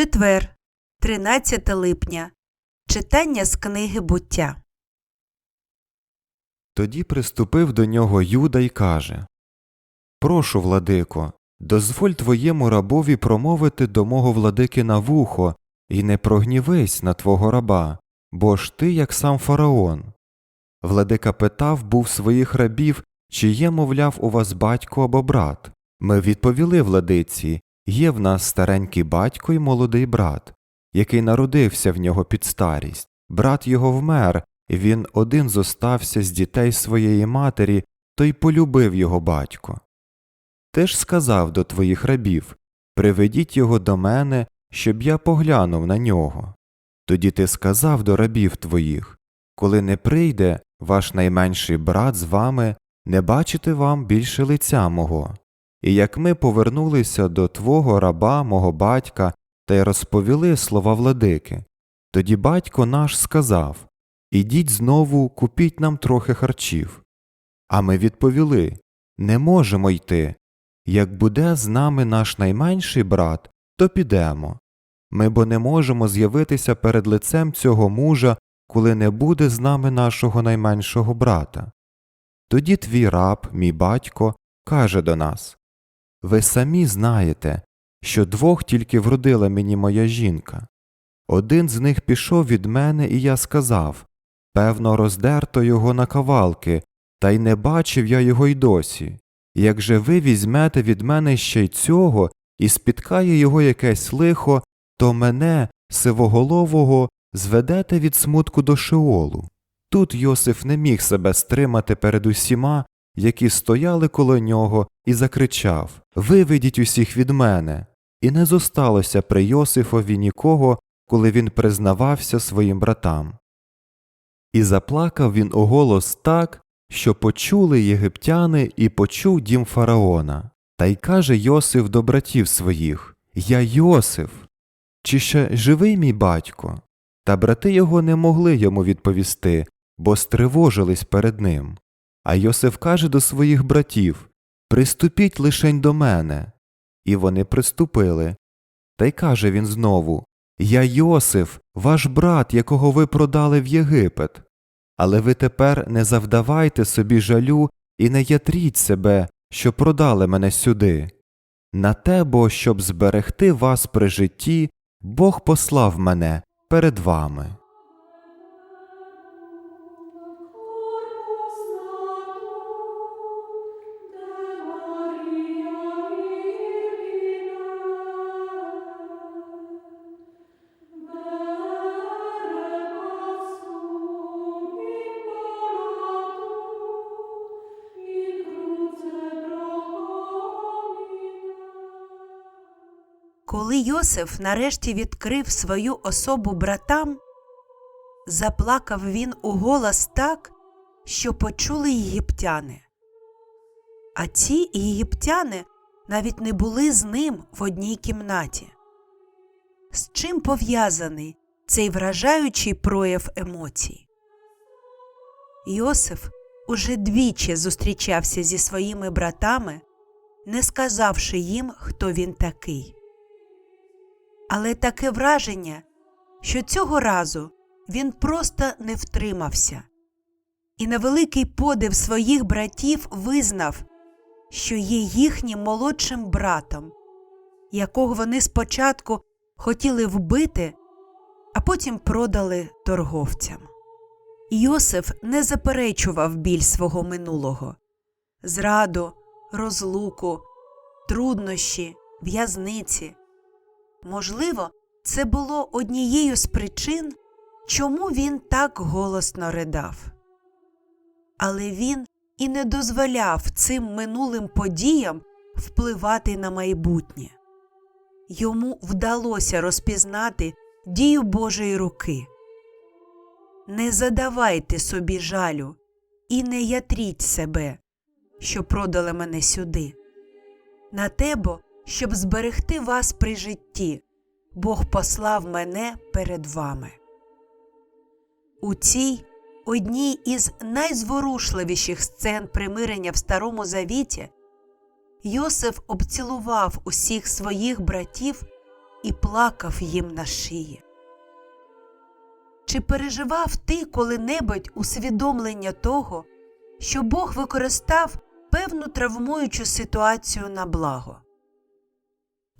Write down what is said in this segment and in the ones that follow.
Четвер, 13 липня. Читання з книги буття. Тоді приступив до нього Юда й каже Прошу, владико, дозволь твоєму рабові промовити до мого владики на вухо, і не прогнівись на твого раба, бо ж ти, як сам фараон. Владика питав був своїх рабів, чи є, мовляв, у вас батько або брат. Ми відповіли владиці є в нас старенький батько і молодий брат, який народився в нього під старість. Брат його вмер, і він один зостався з дітей своєї матері, то й полюбив його батько. Ти ж сказав до твоїх рабів Приведіть його до мене, щоб я поглянув на нього. Тоді ти сказав до рабів твоїх Коли не прийде ваш найменший брат з вами, не бачити вам більше лиця мого. І як ми повернулися до твого раба, мого батька, та й розповіли слова владики, тоді батько наш сказав Ідіть знову, купіть нам трохи харчів. А ми відповіли Не можемо йти. Як буде з нами наш найменший брат, то підемо. Ми бо не можемо з'явитися перед лицем цього мужа, коли не буде з нами нашого найменшого брата. Тоді твій раб, мій батько, каже до нас Ви самі знаєте, що двох тільки вродила мені моя жінка. Один з них пішов від мене, і я сказав Певно, роздерто його на кавалки, та й не бачив я його й досі. Як же ви візьмете від мене ще й цього, і спіткає його якесь лихо, то мене, сивоголового, зведете від смутку до Шеолу. Тут Йосиф не міг себе стримати перед усіма, які стояли коло нього, і закричав Виведіть усіх від мене. І не зосталося при Йосифові нікого, коли він признавався своїм братам. І заплакав він у голос так, що почули єгиптяни і почув дім фараона. Та й каже Йосиф до братів своїх Я Йосиф. Чи ще живий мій батько? Та брати його не могли йому відповісти, бо стривожились перед ним. А Йосиф каже до своїх братів Приступіть лишень до мене. І вони приступили. Та й каже він знову Я Йосиф, ваш брат, якого ви продали в Єгипет. Але ви тепер не завдавайте собі жалю і не ятріть себе, що продали мене сюди. На те бо, щоб зберегти вас при житті, Бог послав мене перед вами. Коли Йосиф нарешті відкрив свою особу братам, заплакав він у голос так, що почули єгиптяни. А ці єгиптяни навіть не були з ним в одній кімнаті. З чим пов'язаний цей вражаючий прояв емоцій? Йосиф уже двічі зустрічався зі своїми братами, не сказавши їм, хто він такий. Але таке враження, що цього разу він просто не втримався, і на великий подив своїх братів визнав, що є їхнім молодшим братом, якого вони спочатку хотіли вбити, а потім продали торговцям. Йосиф не заперечував біль свого минулого зраду, розлуку, труднощі, в'язниці. Можливо, це було однією з причин, чому він так голосно ридав. Але він і не дозволяв цим минулим подіям впливати на майбутнє. Йому вдалося розпізнати дію Божої руки. Не задавайте собі жалю і не ятріть себе, що продали мене сюди. На тебо щоб зберегти вас при житті, Бог послав мене перед вами. У цій одній із найзворушливіших сцен примирення в Старому Завіті Йосиф обцілував усіх своїх братів і плакав їм на шиї. Чи переживав ти коли-небудь усвідомлення того, що Бог використав певну травмуючу ситуацію на благо?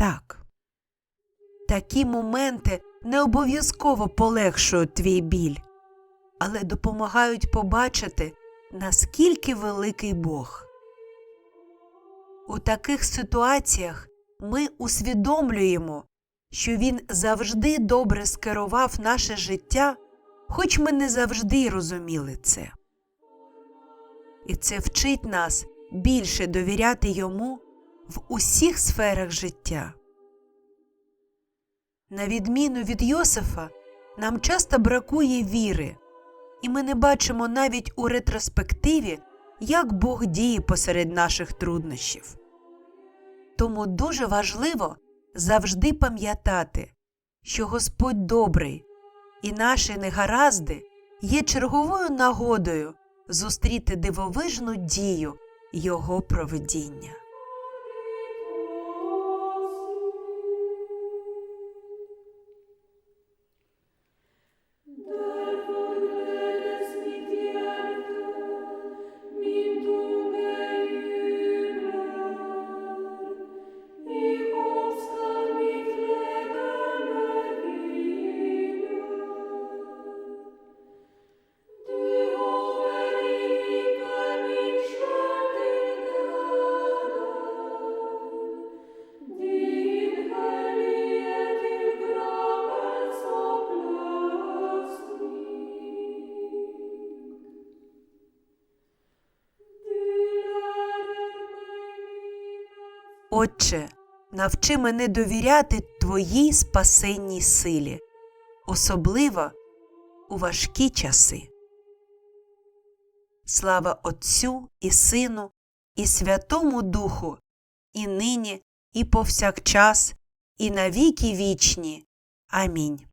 Так. Такі моменти не обов'язково полегшують твій біль, але допомагають побачити, наскільки великий Бог. У таких ситуаціях ми усвідомлюємо, що Він завжди добре скерував наше життя, хоч ми не завжди розуміли це. І це вчить нас більше довіряти йому в усіх сферах життя. На відміну від Йосифа, нам часто бракує віри, і ми не бачимо навіть у ретроспективі, як Бог діє посеред наших труднощів. Тому дуже важливо завжди пам'ятати, що Господь добрий, і наші негаразди є черговою нагодою зустріти дивовижну дію Його провидіння. Отче, навчи мене довіряти Твоїй спасенній силі, особливо у важкі часи. Слава Отцю і Сину, і Святому Духу, і нині, і повсякчас, і навіки вічні. Амінь.